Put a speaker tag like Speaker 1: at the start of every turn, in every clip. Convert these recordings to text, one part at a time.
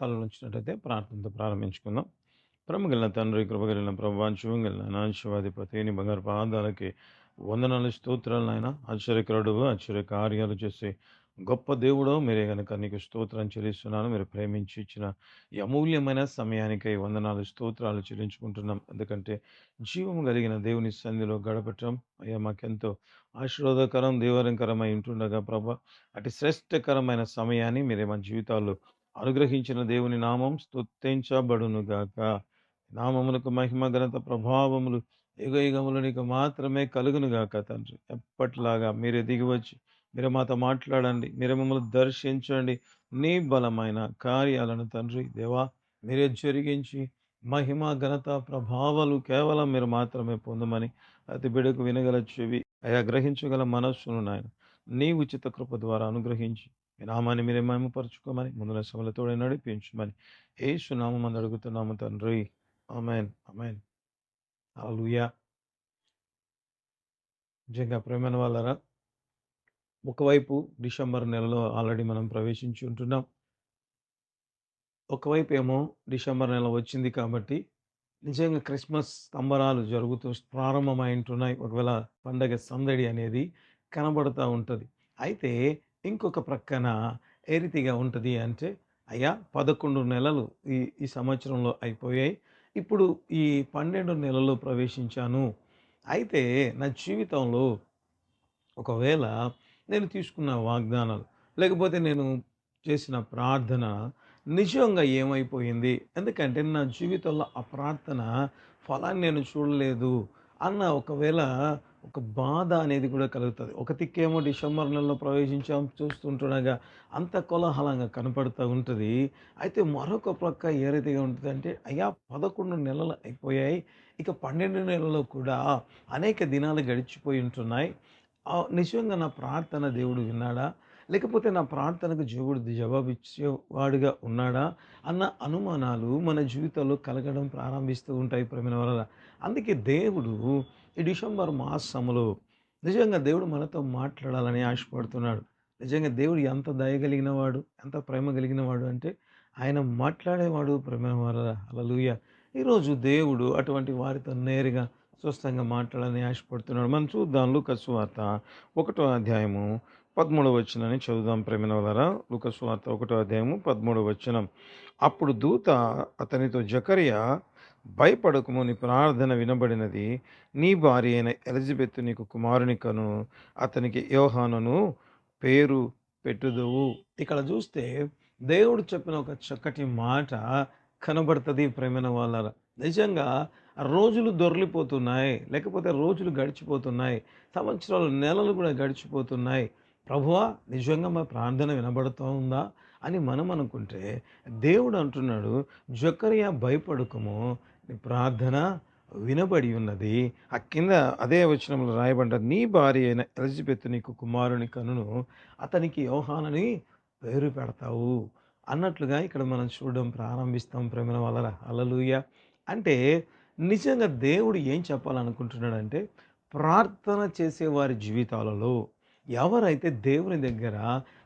Speaker 1: తలలుంచినట్టయితే ప్రార్థనతో ప్రారంభించుకుందాం. ప్రేమగలిగిన తండ్రి కృపగలిగిన ప్రభా శివంగలిగిన నాశివాధిపతి నీ బంగారు పాదాలకి వందనాలు స్తోత్రాలు నాయన. ఆశ్చర్యకరుడు ఆశ్చర్య కార్యాలు చేసే గొప్ప దేవుడో. మీరే గనక నీకు స్తోత్రం చెల్లిస్తున్నాను. మీరు ప్రేమించి ఇచ్చిన ఈ అమూల్యమైన సమయానికై వందనాలు స్తోత్రాలు చెల్లించుకుంటున్నాం. ఎందుకంటే జీవం కలిగిన దేవుని సంధిలో గడపటం అయ్యా మాకెంతో ఆశీర్వాదకరం దేవరంకరమై ఉంటుండగా ప్రభా అటు శ్రేష్టకరమైన సమయాన్ని మీరే మా జీవితాల్లో అనుగ్రహించిన దేవుని నామం స్తుతించబడునుగాక. నామములకు మహిమ ఘనత ప్రభావములు యుగయుగములు నీకు మాత్రమే కలుగును గాక తండ్రి. ఎప్పట్లాగా మీరే దిగివచ్చు మీరు మాతో మాట్లాడండి మీరు మమ్మల్ని దర్శించండి. నీ బలమైన కార్యాలను తండ్రి దేవా మీరే జరిగించి మహిమ ఘనత ప్రభావాలు కేవలం మీరు మాత్రమే పొందమని అతి బిడకు వినగల చెవి. అయా గ్రహించగల మనస్సును నాయన నీ ఉచిత కృప ద్వారా అనుగ్రహించి మీ నామాన్ని మీరే. మహిమపరచుకోమని ముందున సమలతో నడిపించమని సునామం నామం అడుగుతున్నాము తండ్రి. Amen amen hallelujah. నిజంగా ప్రేమైన వాళ్ళరా ఒకవైపు డిసెంబర్ నెలలో ఆల్రెడీ మనం ప్రవేశించి ఉంటున్నాం. ఒకవైపు ఏమో డిసెంబర్ నెల వచ్చింది కాబట్టి నిజంగా క్రిస్మస్ సంబరాలు జరుగుతూ ప్రారంభమై ఉంటున్నాయి ఒకవేళ పండగ సందడి అనేది కనబడుతూ ఉంటుంది. అయితే ఇంకొక ప్రక్కన ఏరితిగా ఉంటుంది అంటే అయ్యా! పదకొండు నెలలు ఈ ఈ సంవత్సరంలో అయిపోయాయి. ఇప్పుడు ఈ పన్నెండు నెలలు ప్రవేశించాను. అయితే నా జీవితంలో ఒకవేళ నేను తీసుకున్న వాగ్దానాలు లేకపోతే నేను చేసిన ప్రార్థన నిజంగా ఏమైపోయింది? ఎందుకంటే నా జీవితంలో ఆ ప్రార్థన ఫలాన్ని నేను చూడలేదు. అన్న ఒకవేళ ఒక బాధ అనేది కూడా కలుగుతుంది. ఒక దిక్కేమో డిసెంబర్ నెలలో ప్రవేశించాం చూస్తుంటుండగా అంత కోలాహలంగా కనపడుతూ ఉంటుంది. అయితే మరొక ప్రక్క ఏ రీతిగా ఉంటుంది అంటే అయ్యా పదకొండు నెలలు అయిపోయాయి. ఇక పన్నెండు నెలల్లో కూడా అనేక దినాలు గడిచిపోయి ఉంటున్నాయి. నిజంగా నా ప్రార్థన దేవుడు విన్నాడా? లేకపోతే నా ప్రార్థనకు జవాబు జవాబిచ్చేవాడుగా ఉన్నాడా? అన్న అనుమానాలు మన జీవితంలో కలగడం ప్రారంభిస్తూ ఉంటాయి ప్రమిన వలన అందుకే దేవుడు ఈ డిసెంబర్ మాసములో నిజంగా దేవుడు మనతో మాట్లాడాలని ఆశపడుతున్నాడు. నిజంగా దేవుడు ఎంత దయగలిగిన వాడు ఎంత ప్రేమ కలిగిన వాడు అంటే ఆయన మాట్లాడేవాడు ప్రేమ అలలుయ ఈరోజు దేవుడు అటువంటి వారితో నేరుగా స్వస్థంగా మాట్లాడాలని ఆశపడుతున్నాడు. మనం చూద్దాం లూకస్ వార్త ఒకటో అధ్యాయము పదమూడవ వచనాన్ని చదువుదాం ప్రేమిన వలరా లూకస్ వార్త ఒకటో అధ్యాయము పదమూడవ వచనం. అప్పుడు దూత అతనితో జకరియా భయపడకము నీ ప్రార్థన వినబడినది. నీ భార్య అయిన ఎలిజబెత్ నీకు కుమారుని కను అతనికి యోహానను పేరు పెట్టుదువు. ఇక్కడ చూస్తే దేవుడు చెప్పిన ఒక చక్కటి మాట కనబడుతుంది ప్రేమైన వాళ్ళ నిజంగా రోజులు దొర్లిపోతున్నాయి లేకపోతే రోజులు గడిచిపోతున్నాయి సంవత్సరాలు నెలలు కూడా గడిచిపోతున్నాయి. ప్రభువా నిజంగా మా ప్రార్థన వినబడుతూ ఉందా అని మనం అనుకుంటే దేవుడు అంటున్నాడు జొకరియా భయపడుకము ప్రార్థన వినబడి ఉన్నది. ఆ కింద అదే వచనంలో రాయబడ్డ నీ భార్య అయిన ఎలిజబెత్ నీకు కుమారుని కనును అతనికి యోహానని పేరు పెడతావు. అన్నట్లుగా ఇక్కడ మనం చూడడం ప్రారంభిస్తాం ప్రేమ వల్ల అలలుయ అంటే నిజంగా దేవుడు ఏం చెప్పాలనుకుంటున్నాడంటే ప్రార్థన చేసే వారి జీవితాలలో ఎవరైతే దేవుని దగ్గర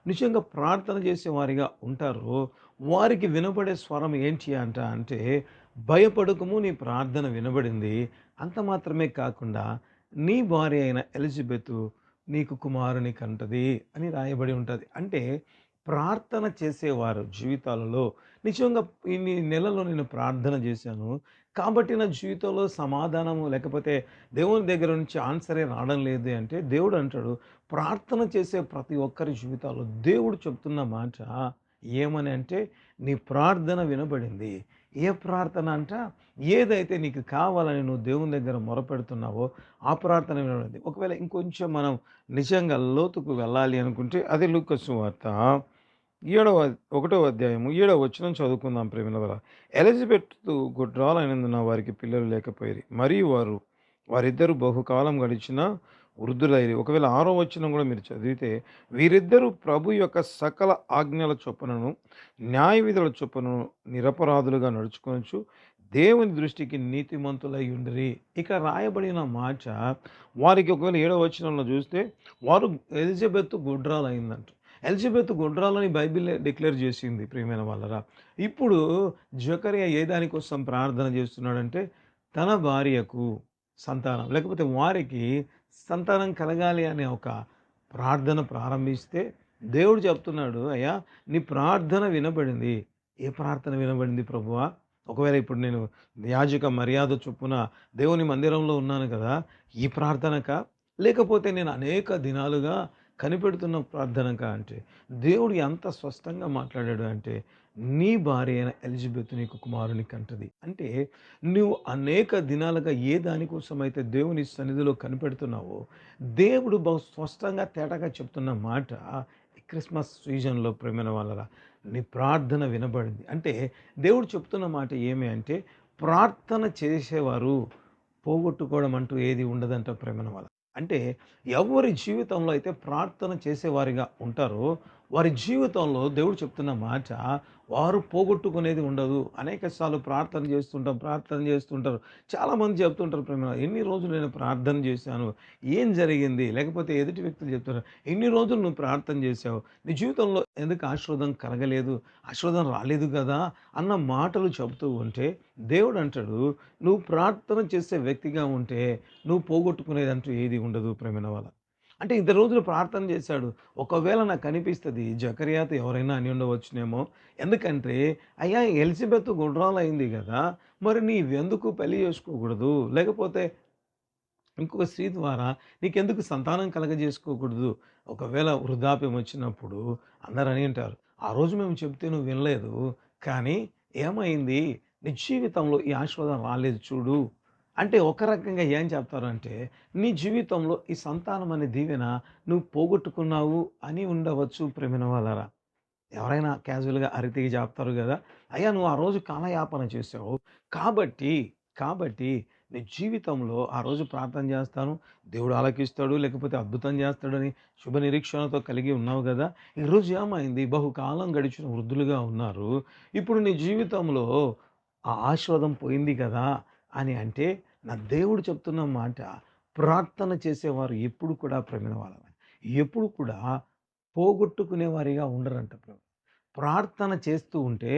Speaker 1: నిజంగా ప్రార్థన చేసేవారిగా ఉంటారో వారికి వినబడే స్వరం ఏంటి అంట అంటే భయపడకము నీ ప్రార్థన వినబడింది. అంత మాత్రమే కాకుండా నీ భార్య అయిన ఎలిజబెత్ నీకు కుమారుని కంటది అని రాయబడి ఉంటుంది. అంటే ప్రార్థన చేసేవారు జీవితాలలో. నిజంగా ఇన్ని నెలలో నేను ప్రార్థన చేశాను. కాబట్టి నా జీవితంలో సమాధానము లేకపోతే దేవుని దగ్గర నుంచి ఆన్సరే రావడం లేదు అంటే దేవుడు అంటాడు ప్రార్థన చేసే ప్రతి ఒక్కరి జీవితాల్లో దేవుడు చెప్తున్న మాట ఏమని అంటే నీ ప్రార్థన వినబడింది. ఏ ప్రార్థన అంట ఏదైతే నీకు కావాలని నువ్వు దేవుని దగ్గర మొరపెడుతున్నావో ఆ ప్రార్థన వినబడింది ఒకవేళ ఇంకొంచెం మనం నిజంగా లోతుకు వెళ్ళాలి అనుకుంటే అది లూకసు వార్త. ఏడవ ఒకటో అధ్యాయము ఏడవ వచ్చిన చదువుకుందాం ప్రేమిల వల్ల. ఎలిజబెత్ గుడ్రాలైనందున వారికి పిల్లలు లేకపోయారు మరియు వారు వారిద్దరూ బహుకాలం గడిచిన వృద్ధులైరి. ఒకవేళ ఆరో వచనం కూడా మీరు చదివితే వీరిద్దరూ ప్రభు యొక్క సకల ఆజ్ఞల చొప్పునను న్యాయ విధుల చొప్పును నిరపరాధులుగా నడుచుకోవచ్చు దేవుని దృష్టికి నీతిమంతులై ఉండరి. ఇక రాయబడిన మాట వారికి ఒకవేళ ఏడవ వచ్చినంలో చూస్తే వారు ఎలిజబెత్ గుడ్రాలు అయిందంట ఎలిజబెత్ గుడ్రాలని బైబిల్ డిక్లేర్ చేసింది ప్రియమైన వాళ్ళరా. ఇప్పుడు జకరియా ఏ దానికోసం ప్రార్థన చేస్తున్నాడంటే తన భార్యకు సంతానం. లేకపోతే వారికి సంతానం కలగాలి అనే ఒక ప్రార్థన ప్రారంభిస్తే దేవుడు చెప్తున్నాడు అయ్యా నీ ప్రార్థన వినబడింది. ఏ ప్రార్థన వినబడింది ప్రభువా? ఒకవేళ ఇప్పుడు నేను యాజక మర్యాద చొప్పున దేవుని మందిరంలో ఉన్నాను కదా ఈ ప్రార్థనక? లేకపోతే నేను అనేక దినాలుగా కనిపెడుతున్న ప్రార్థనక అంటే దేవుడు ఎంత స్పష్టంగా మాట్లాడాడు అంటే నీ భార్య అయిన ఎలిజబెత్ నీకు కుమారుని కంటది. అంటే నువ్వు అనేక దినాలుగా ఏ దానికోసం అయితే దేవుని సన్నిధిలో కనిపెడుతున్నావో దేవుడు బహు స్పష్టంగా తేటగా చెప్తున్న మాట ఈ క్రిస్మస్ సీజన్లో ప్రేమైన వాళ్ళరా నీ ప్రార్థన వినబడింది. అంటే దేవుడు చెప్తున్న మాట ఏమి అంటే ప్రార్థన చేసేవారు పోగొట్టుకోవడం అంటూ ఏది ఉండదంట ప్రేమన వాళ్ళ. అంటే ఎవరి జీవితంలో అయితే ప్రార్థన చేసేవారిగా ఉంటారో వారి జీవితంలో దేవుడు చెప్తున్న మాట వారు పోగొట్టుకునేది ఉండదు. అనేక సార్లు ప్రార్థన చేస్తుంటాం ప్రార్థన చేస్తుంటారు. చాలామంది చెప్తుంటారు ప్రేమ ఎన్ని రోజులు నేను ప్రార్థన చేశాను? ఏం జరిగింది? లేకపోతే ఎదుటి వ్యక్తులు చెప్తున్నారు ఎన్ని రోజులు నువ్వు ప్రార్థన చేశావు? నీ జీవితంలో ఎందుకు ఆశీర్వాదం కలగలేదు? ఆశీర్వాదం రాలేదు కదా? అన్న మాటలు చెబుతూ ఉంటే దేవుడు అంటాడు నువ్వు ప్రార్థన చేసే వ్యక్తిగా ఉంటే నువ్వు పోగొట్టుకునేది అంటూ ఏది ఉండదు ప్రేమిన వాళ్ళ అంటే ఇంత రోజులు ప్రార్థన చేశాడు. ఒకవేళ నాకు అనిపిస్తుంది జకరియాతో ఎవరైనా అని ఉండవచ్చునేమో. ఎందుకంటే అయ్యా ఎలిజబెత్ గుండ్రాలు అయింది కదా మరి నీవెందుకు పెళ్ళి చేసుకోకూడదు? లేకపోతే ఇంకొక స్త్రీ ద్వారా నీకెందుకు సంతానం కలగజేసుకోకూడదు? ఒకవేళ వృద్ధాప్యం వచ్చినప్పుడు అందరూ అని అంటారు. ఆ రోజు మేము చెప్తే నువ్వు వినలేదు. కానీ ఏమైంది? నీ జీవితంలో ఈ ఆశీర్వాదం రాలేదు చూడు. అంటే ఒక రకంగా ఏం చెప్తారంటే నీ జీవితంలో ఈ సంతానం అనే దీవెన నువ్వు పోగొట్టుకున్నావు అని ఉండవచ్చు ప్రేమిన వాళ్ళరా. ఎవరైనా క్యాజువల్గా అరితికి చెప్తారు కదా. అయ్యా నువ్వు ఆ రోజు కాలయాపన చేసావు కాబట్టి కాబట్టి నీ జీవితంలో ఆ రోజు ప్రార్థన చేస్తాను. దేవుడు ఆలకిస్తాడు లేకపోతే అద్భుతం చేస్తాడని శుభ నిరీక్షణతో కలిగి ఉన్నావు కదా. ఈరోజు ఏమైంది? బహుకాలం గడిచిన వృద్ధులుగా ఉన్నారు. ఇప్పుడు నీ జీవితంలో ఆ ఆశీర్వాదం పోయింది కదా. అని అంటే నా దేవుడు చెప్తున్న మాట ప్రార్థన చేసేవారు ఎప్పుడు కూడా ప్రమిన వాళ్ళని ఎప్పుడు కూడా పోగొట్టుకునేవారిగా ఉండరంట ప్రభు. ప్రార్థన చేస్తూ ఉంటే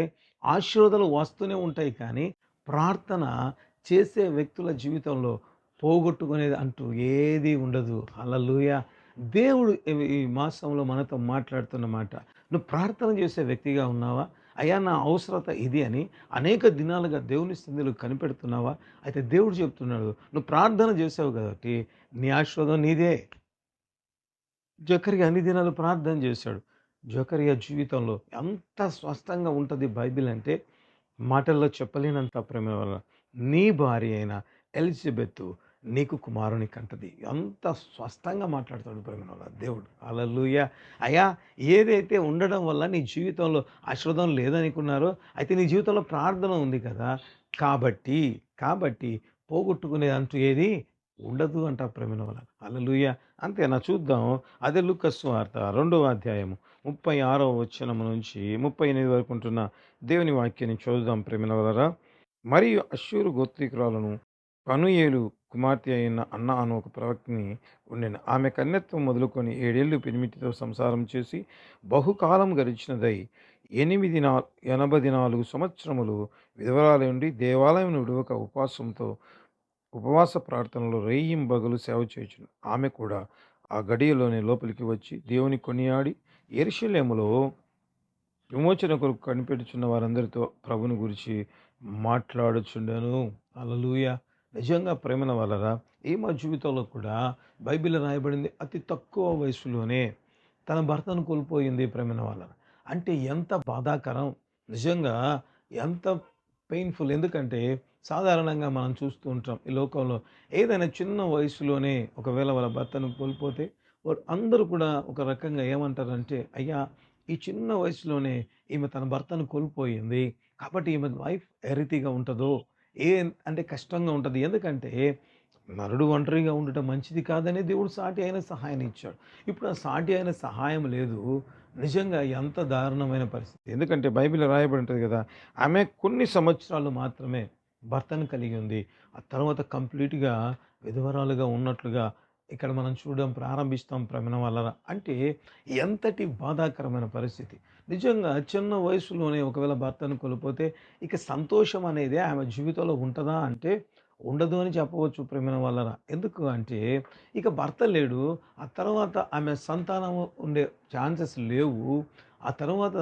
Speaker 1: ఆశీర్వాదాలు వస్తూనే ఉంటాయి కానీ ప్రార్థన చేసే వ్యక్తుల జీవితంలో పోగొట్టుకునేది అంటూ ఏది ఉండదు. అలలుయ దేవుడు ఈ మాసంలో మనతో మాట్లాడుతున్న మాట నువ్వు ప్రార్థన చేసే వ్యక్తిగా ఉన్నావా? అయ్యా నా అవసరత ఇది అని అనేక దినాలుగా దేవుని స్థితిలో కనిపెడుతున్నావా? అయితే దేవుడు చెప్తున్నాడు నువ్వు ప్రార్థన చేసావు కాబట్టి నీ ఆశ్వాదం నీదే. జకరియా అన్ని దినాలు ప్రార్థన చేశాడు. జకరియా జీవితంలో ఎంత స్పష్టంగా ఉంటుంది బైబిల్ అంటే మాటల్లో చెప్పలేనంత ప్రేమ వల్ల. నీ భార్య అయిన ఎలిజబెత్ నీకు కుమారుని కంటది. ఎంత స్పష్టంగా మాట్లాడతాడు ప్రేమ దేవుడు. అలలుయ అయ్యా ఏదైతే ఉండడం వల్ల నీ జీవితంలో ఆశీర్వాదం లేదనుకున్నారో అయితే నీ జీవితంలో ప్రార్థన ఉంది కదా. కాబట్టి కాబట్టి పోగొట్టుకునే అంటూ ఏది ఉండదు అంట ప్రేమిన వల్ల అలలుయ అంతేనా? చూద్దాం. అదే లుకస్ వార్త రెండవ అధ్యాయము ముప్పై ఆరవ వచనం నుంచి ముప్పై ఎనిమిది వరకు ఉంటున్న దేవుని వాక్యాన్ని చూద్దాం ప్రేమిన వలరా మరియు అశ్షూరు గోత్రికురాలను పనుయేలు కుమార్తె అయిన అన్న అను ఒక ప్రవక్తిని ఉండిన. ఆమె కన్యత్వం మొదలుకొని ఏడేళ్ళు పెనిమిటితో సంసారం చేసి బహుకాలం గడిచినదై ఎనిమిది నా ఎనభై నాలుగు సంవత్సరములు విధవరాలు ఉండి దేవాలయం విడవక ఉపవాసంతో ఉపవాస ప్రార్థనలో రేయింబగలు సేవ చేయుచును ఆమె కూడా ఆ గడియలోనే లోపలికి వచ్చి దేవుని కొనియాడి ఎరుషలేములో విమోచన కొరకు కనిపెట్టుచున్న వారందరితో ప్రభుని గురించి మాట్లాడుచుండెను. అలలుయ నిజంగా ప్రేమన వలరా ఈ మా జీవితంలో కూడా బైబిల్ రాయబడింది అతి తక్కువ వయసులోనే తన భర్తను కోల్పోయింది ప్రేమన వలన అంటే ఎంత బాధాకరం నిజంగా ఎంత పెయిన్ఫుల్ ఎందుకంటే సాధారణంగా మనం చూస్తూ ఉంటాం ఈ లోకంలో ఏదైనా చిన్న వయసులోనే ఒకవేళ వాళ్ళ భర్తను కోల్పోతే అందరూ కూడా ఒక రకంగా ఏమంటారంటే అయ్యా ఈ చిన్న వయసులోనే ఈమె తన భర్తను కోల్పోయింది కాబట్టి ఈమె లైఫ్ ఏ రీతిగా ఉంటుందో ఏ అంటే కష్టంగా ఉంటుంది. ఎందుకంటే నరుడు ఒంటరిగా ఉండటం మంచిది కాదని దేవుడు సాటి అయిన సహాయం ఇచ్చాడు. ఇప్పుడు ఆ సాటి అయిన సహాయం లేదు. నిజంగా ఎంత దారుణమైన పరిస్థితి. ఎందుకంటే బైబిల్ రాయబడి ఉంటుంది కదా ఆమె కొన్ని సంవత్సరాలు మాత్రమే భర్తను కలిగి ఉంది. ఆ తర్వాత కంప్లీట్గా విధవరాలుగా ఉన్నట్లుగా ఇక్కడ మనం చూడడం ప్రారంభిస్తాం ప్రమేణం వల్ల అంటే ఎంతటి బాధాకరమైన పరిస్థితి. నిజంగా చిన్న వయసులోనే ఒకవేళ భర్తను కోల్పోతే ఇక సంతోషం అనేది ఆమె జీవితంలో ఉంటుందా అంటే ఉండదు అని చెప్పవచ్చు ప్రేమిన వలన ఎందుకు అంటే ఇక భర్త లేడు ఆ తర్వాత ఆమె సంతానం ఉండే ఛాన్సెస్ లేవు ఆ తర్వాత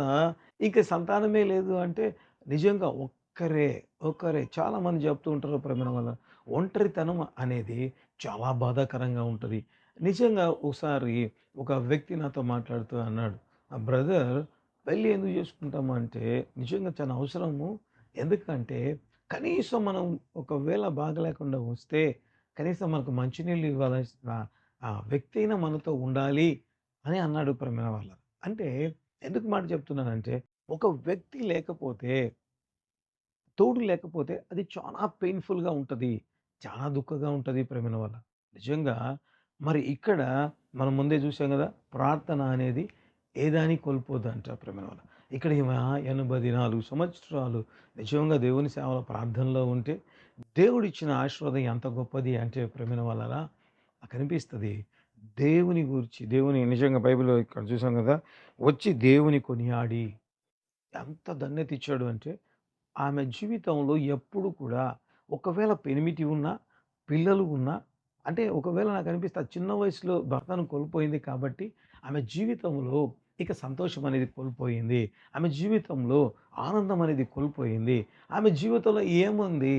Speaker 1: ఇంక సంతానమే లేదు అంటే నిజంగా ఒక్కరే ఒక్కరే చాలామంది చెప్తూ ఉంటారు ప్రేమిన వల్ల ఒంటరితనం అనేది చాలా బాధాకరంగా ఉంటుంది. నిజంగా ఒకసారి ఒక వ్యక్తి నాతో మాట్లాడుతూ అన్నాడు ఆ బ్రదర్ పెళ్ళి ఎందుకు చేసుకుంటాము అంటే నిజంగా చాలా అవసరము. ఎందుకంటే కనీసం మనం ఒకవేళ బాగలేకుండా వస్తే కనీసం మనకు మంచినీళ్ళు ఇవ్వాల్సిన ఆ వ్యక్తి అయినా మనతో ఉండాలి అని అన్నాడు ప్రమేణ వాళ్ళ అంటే ఎందుకు మాట చెప్తున్నానంటే ఒక వ్యక్తి లేకపోతే తోడు లేకపోతే అది చాలా పెయిన్ఫుల్గా ఉంటుంది. చాలా దుఃఖంగా ఉంటుంది ప్రేమల వల్ల. నిజంగా మరి ఇక్కడ మనం ముందే చూసాం కదా ప్రార్థన అనేది ఏదాని కోల్పోదు ప్రేమల వల్ల. ఇక్కడ ఈమె ఎనభై నాలుగు సంవత్సరాలు నిజంగా దేవుని సేవల ప్రార్థనలో ఉంటే దేవుడిచ్చిన ఆశీర్వాదం ఎంత గొప్పది అంటే ప్రేమిన వల్ల కనిపిస్తుంది. దేవుని గురించి దేవుని నిజంగా బైబిల్లో ఇక్కడ చూసాం కదా వచ్చి దేవుని కొనియాడి. ఎంత ధన్యత ఇచ్చాడు అంటే ఆమె జీవితంలో ఎప్పుడు కూడా ఒకవేళ పెనిమిటి ఉన్నా పిల్లలు ఉన్నా అంటే ఒకవేళ నాకు అనిపిస్తే చిన్న వయసులో భర్తను కోల్పోయింది కాబట్టి ఆమె జీవితంలో ఇక సంతోషం అనేది కోల్పోయింది. ఆమె జీవితంలో ఆనందం అనేది కోల్పోయింది. ఆమె జీవితంలో ఏముంది?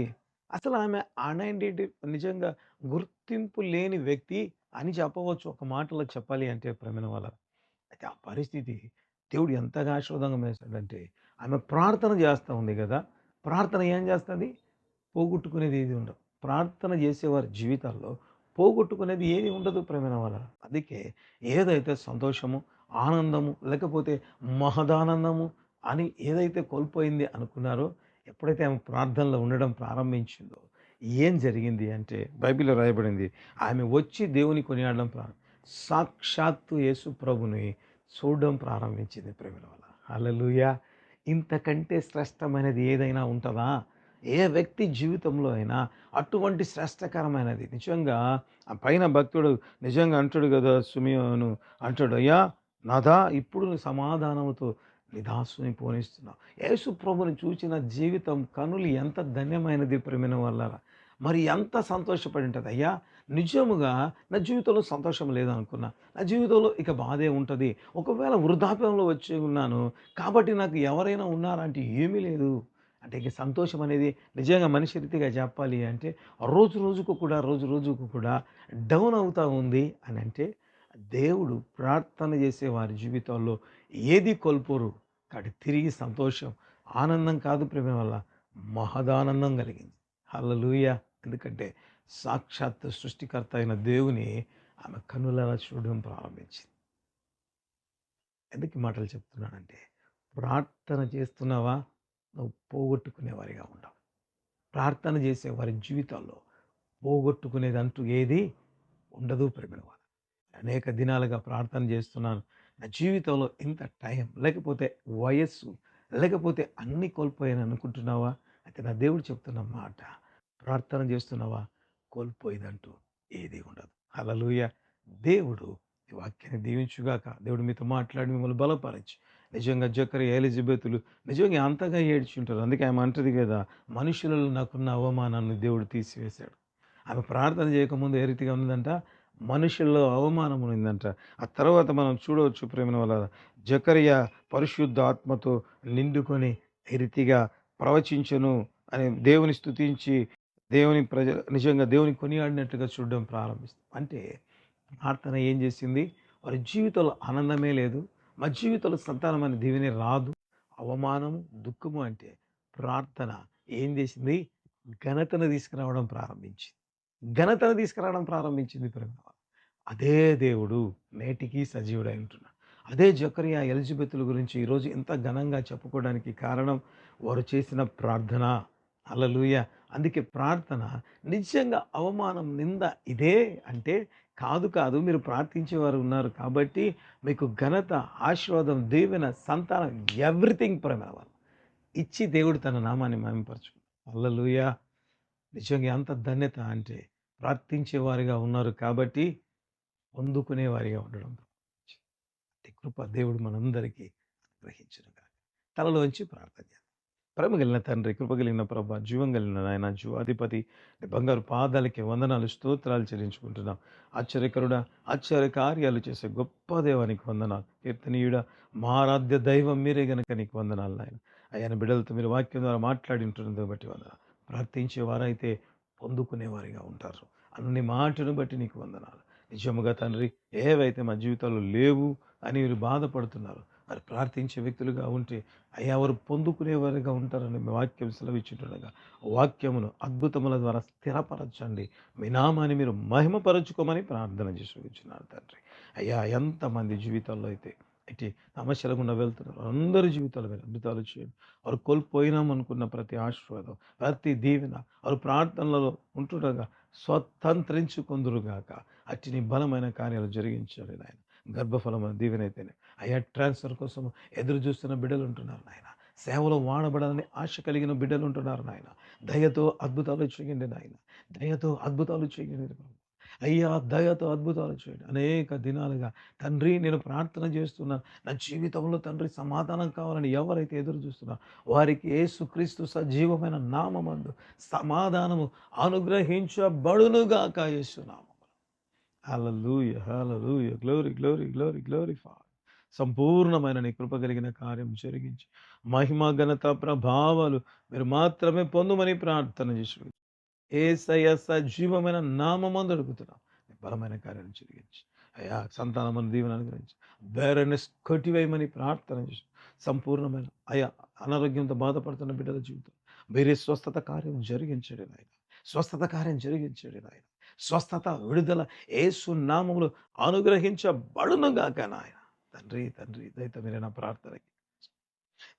Speaker 1: అసలు ఆమె అన్ఐడెంటి నిజంగా గుర్తింపు లేని వ్యక్తి అని చెప్పవచ్చు. ఒక మాటలో చెప్పాలి అంటే ప్రమేణ వల్ల. అయితే ఆ పరిస్థితి దేవుడు ఎంతగా ఆశీర్వాదంగా వేశాడంటే ఆమె ప్రార్థన చేస్తూ ఉంది కదా! ప్రార్థన ఏం చేస్తుంది? పోగొట్టుకునేది ఏది ఉండదు. ప్రార్థన చేసేవారి జీవితాల్లో పోగొట్టుకునేది ఏది ఉండదు ప్రేమైన వాళ్ళ. అందుకే ఏదైతే సంతోషము ఆనందము లేకపోతే మహదానందము అని ఏదైతే కోల్పోయింది అనుకున్నారో ఎప్పుడైతే ఆమె ప్రార్థనలో ఉండడం ప్రారంభించిందో ఏం జరిగింది అంటే బైబిల్లో రాయబడింది ఆమె వచ్చి దేవుని కొనియాడడం ప్రారంభం సాక్షాత్తు యేసు ప్రభుని చూడడం ప్రారంభించింది ప్రేమల వల్ల అలలుయ ఇంతకంటే శ్రేష్టమైనది ఏదైనా ఉంటుందా? ఏ వ్యక్తి జీవితంలో అయినా అటువంటి శ్రేష్టకరమైనది. నిజంగా ఆ పైన భక్తుడు నిజంగా అంటాడు కదా సుమియోను అంటాడు అయ్యా నాదా ఇప్పుడు సమాధానంతో నిదాసుని పోనిస్తున్నావు. యేసు ప్రభుని చూసిన జీవితం కనులు ఎంత ధన్యమైనది ప్రేమిన వల్ల మరి ఎంత సంతోషపడి ఉంటుంది. అయ్యా నిజముగా నా జీవితంలో సంతోషం లేదనుకున్నా నా జీవితంలో ఇక బాధే ఉంటుంది. ఒకవేళ వృద్ధాప్యంలో వచ్చి ఉన్నాను కాబట్టి నాకు ఎవరైనా ఉన్నారా అంటే ఏమీ లేదు. అంటే ఇక సంతోషం అనేది నిజంగా మనిషి రీతిగా చెప్పాలి అంటే రోజు రోజుకు కూడా రోజు రోజుకు కూడా డౌన్ అవుతూ ఉంది అని అంటే దేవుడు ప్రార్థన చేసే వారి జీవితాల్లో ఏది కోల్పోరు. కాబట్టి తిరిగి సంతోషం ఆనందం కాదు ప్రేమ వల్ల మహదానందం కలిగింది. హల్లెలూయ! ఎందుకంటే సాక్షాత్ సృష్టికర్త అయిన దేవుని ఆమె కన్నులలా చూడడం ప్రారంభించింది. ఎందుకు మాటలు చెప్తున్నానంటే ప్రార్థన చేస్తున్నావా? నువ్వు పోగొట్టుకునేవారిగా ఉండవు. ప్రార్థన చేసే వారి జీవితాల్లో పోగొట్టుకునేది అంటూ ఏది ఉండదు ప్రేమిన అనేక దినాలుగా ప్రార్థన చేస్తున్నాను. నా జీవితంలో ఇంత టైం లేకపోతే వయస్సు లేకపోతే అన్ని కోల్పోయాను అనుకుంటున్నావా? అయితే నా దేవుడు చెప్తున్న మాట ప్రార్థన చేస్తున్నావా? కోల్పోయేదంటూ ఏది ఉండదు. అలలుయ దేవుడు ఈ వాక్యాన్ని దీవించుగాక దేవుడు మీతో మాట్లాడి మిమ్మల్ని బలపరచు. నిజంగా జక్కరి ఎలిజబెతులు నిజంగా అంతగా ఏడ్చి ఉంటారు అందుకే ఆమె అంటది కదా మనుషులలో నాకున్న అవమానాన్ని దేవుడు తీసివేశాడు. ఆమె ప్రార్థన చేయకముందు ఏ రీతిగా ఉందంట మనుషుల్లో అవమానం ఉందంట ఆ తర్వాత మనం చూడవచ్చు ప్రేమ వల్ల జకరియ పరిశుద్ధ ఆత్మతో నిండుకొని ఏ రీతిగా ప్రవచించను అని దేవుని స్తుతించి దేవుని ప్రజ నిజంగా దేవుని కొనియాడినట్టుగా చూడడం ప్రారంభిస్తాం అంటే ప్రార్థన ఏం చేసింది? వారి జీవితంలో ఆనందమే లేదు. మా జీవితంలో సంతానం అనే రాదు. అవమానము దుఃఖము అంటే ప్రార్థన. ఏం చేసింది? ఘనతను తీసుకురావడం ప్రారంభించింది. ఘనతను తీసుకురావడం ప్రారంభించింది ప్రేమ అదే దేవుడు నేటికి సజీవుడై ఉంటున్నాడు అదే జకరియా ఎలిజబెత్తుల గురించి ఈరోజు ఇంత ఘనంగా చెప్పుకోవడానికి కారణం వారు చేసిన ప్రార్థన. అలలుయ అందుకే ప్రార్థన. నిజంగా అవమానం నింద ఇదే అంటే కాదు కాదు మీరు ప్రార్థించేవారు ఉన్నారు కాబట్టి మీకు ఘనత ఆశీర్వాదం దీవెన సంతానం ఎవ్రీథింగ్ ప్రేమ ఇచ్చి దేవుడు తన నామాన్ని మయంపరచు అల్లలుయ నిజంగా ఎంత ధన్యత అంటే ప్రార్థించేవారిగా ఉన్నారు కాబట్టి పొందుకునేవారిగా ఉండడం అతి కృప దేవుడు మనందరికీ గ్రహించునుగాక తలలోంచి ప్రార్థన చేద్దాం. ప్రేమ కలిగిన తండ్రి కృప కలిగిన ప్రభ జీవం కలిగిన నాయన జీవాధిపతి బంగారు పాదాలకి వందనాలు స్తోత్రాలు చెల్లించుకుంటున్నాం. ఆశ్చర్యకరుడ ఆశ్చర్య కార్యాలు చేసే గొప్ప దేవానికి వందనాలు. కీర్తనీయుడ మారాధ్య దైవం మీరే గనక నీకు వందనాలు నాయన. అయ్యాన బిడ్డలతో మీరు వాక్యం ద్వారా మాట్లాడింటున్నది బట్టి వందనాలు. ప్రార్థించే వారైతే పొందుకునేవారిగా ఉంటారు. అన్ని మాటను బట్టి నీకు వందనాలు. నిజముగా తండ్రి ఏవైతే మా జీవితాల్లో లేవు అని మీరు బాధపడుతున్నారు మరి ప్రార్థించే వ్యక్తులుగా ఉంటే అయ్యా వారు పొందుకునేవారిగా ఉంటారని మీ వాక్యం సెలవిచ్చుండగా వాక్యమును అద్భుతముల ద్వారా స్థిరపరచండి. మీ నామాన్ని మీరు మహిమపరచుకోమని ప్రార్థన చేసుకున్నారు తండ్రి. అయ్యా ఎంతమంది జీవితాల్లో అయితే ఇటు సమస్యల గుండా వెళ్తున్నారు. అందరి జీవితాల మీద అద్భుతాలు చేయండి. వారు కోల్పోయినాం అనుకున్న ప్రతి ఆశీర్వాదం ప్రతి దీవెన వారు ప్రార్థనలలో ఉంటుండగా స్వతంత్రించుకుందురుగాక. అట్టిని బలమైన కార్యాలు జరిగించాలి నాయన. గర్భఫలమైన దీవెనైతేనే అయ్యా ట్రాన్స్ఫర్ కోసం ఎదురు చూస్తున్న బిడ్డలు ఉంటున్నారు నాయన. సేవలో వాడబడాలని ఆశ కలిగిన బిడ్డలు ఉంటున్నారు నాయన. దయతో అద్భుతాలు చేయండి నాయన. దయతో అద్భుతాలు చేయండి అయ్యా దయతో అద్భుతాలు చేయండి. అనేక దినాలుగా తండ్రి నేను ప్రార్థన చేస్తున్నాను నా జీవితంలో తండ్రి సమాధానం కావాలని ఎవరైతే ఎదురు చూస్తున్నా వారికి ఏసుక్రీస్తు సజీవమైన నామమందు సమాధానము అనుగ్రహించబడునుగాక యేసునామం. Hallelujah hallelujah glory glory glory glory father. సంపూర్ణమైన నీ కృప కలిగిన కార్యం జరిగించి. మహిమ ఘనత ప్రభావాలు మీరు మాత్రమే పొందుమని ప్రార్థన చేసి ఏసయ్య సజీవమైన నామందు అడుగుతున్నాం. బలమైన కార్యం జరిగించి. అయ్యా సంతానమైన దీవెన అనుగ్రహించి. బేరనెస్ కొటివేయమని ప్రార్థన చేసి సంపూర్ణమైన అయ్యా అనారోగ్యంతో బాధపడుతున్న బిడ్డల జీవితం వేరే స్వస్థత కార్యం జరిగించండి నాయన. స్వస్థత కార్యం జరిగించండి నాయన. స్వస్థత విడుదల ఏసు నామములు అనుగ్రహించబడునుగాక నాయన. తండ్రి తండ్రి దయతో మీరే ప్రార్థనకి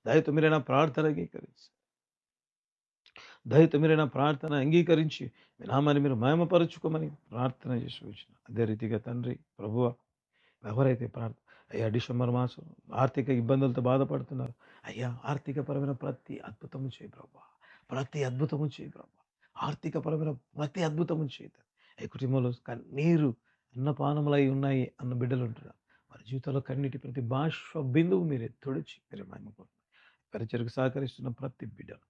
Speaker 1: దయతో మీరే ప్రార్థన అంగీకరించి దయతో మీరేనా ప్రార్థన అంగీకరించి మీ నామాన్ని మీరు మయమపరుచుకోమని ప్రార్థన చేసి వచ్చిన అదే రీతిగా తండ్రి ప్రభువ ఎవరైతే ప్రార్థన అయ్యా డిసెంబర్ మాసం ఆర్థిక ఇబ్బందులతో బాధపడుతున్నారు అయ్యా ఆర్థికపరమైన ప్రతి అద్భుతము చేయి ప్రభా. ప్రతి అద్భుతము చేయి ప్రభా. ఆర్థికపరమైన ప్రతి అద్భుతము చేయి కుటుంబంలో కన్నీరు అన్నపానములై ఉన్నాయి అన్న బిడ్డలు ఉంటున్నారు వారి జీవితంలో కన్నీటి ప్రతి బాష్ప బిందువు మీరే తొడిచి మీరే మహిమపడుతున్నారు పరిచయకు సహకరిస్తున్న ప్రతి బిడ్డలు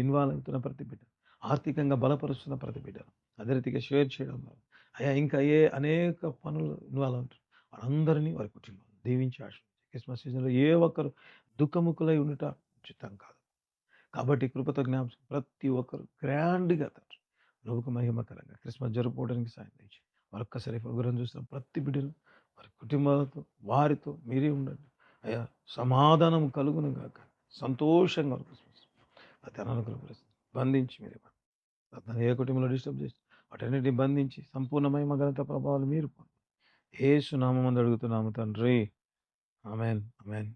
Speaker 1: ఇన్వాల్వ్ అవుతున్న ప్రతి బిడ్డ ఆర్థికంగా బలపరుస్తున్న ప్రతి బిడ్డలు అదే రీతిగా షేర్ చేయడం వల్ల. అయ్యా ఇంకా ఏ అనేక పనులు ఇన్వాల్వ్ అవుతున్నారు. వారందరినీ వారి కుటుంబం దీవించి ఆశ క్రిస్మస్ సీజన్లో ఏ ఒక్కరు దుఃఖముఖులై ఉండటం ఉచితం కాదు. కాబట్టి కృపతో జ్ఞాపకం ప్రతి ఒక్కరు గ్రాండ్గా తండ్రి ప్రభుకు మహిమకరంగా క్రిస్మస్ జరుపుకోవడానికి సాయం తెచ్చి మరొక్కసారి ప్రోగ్రాం చూసిన ప్రతి బిడ్డలు వారి కుటుంబాలతో వారితో మీరే ఉండండి. అయ్యా సమాధానం కలుగును గాక. సంతోషంగా క్రిస్మస్. ప్రతి అనానుకూల బంధించి మీరే ఏ కుటుంబంలో డిస్టర్బ్ చేసి వాటన్నిటిని బంధించి సంపూర్ణ మహిమ ఘనత ప్రభావాలు మీరు ఏసు నామందు అడుగుతున్నాము తండ్రి. Amen amen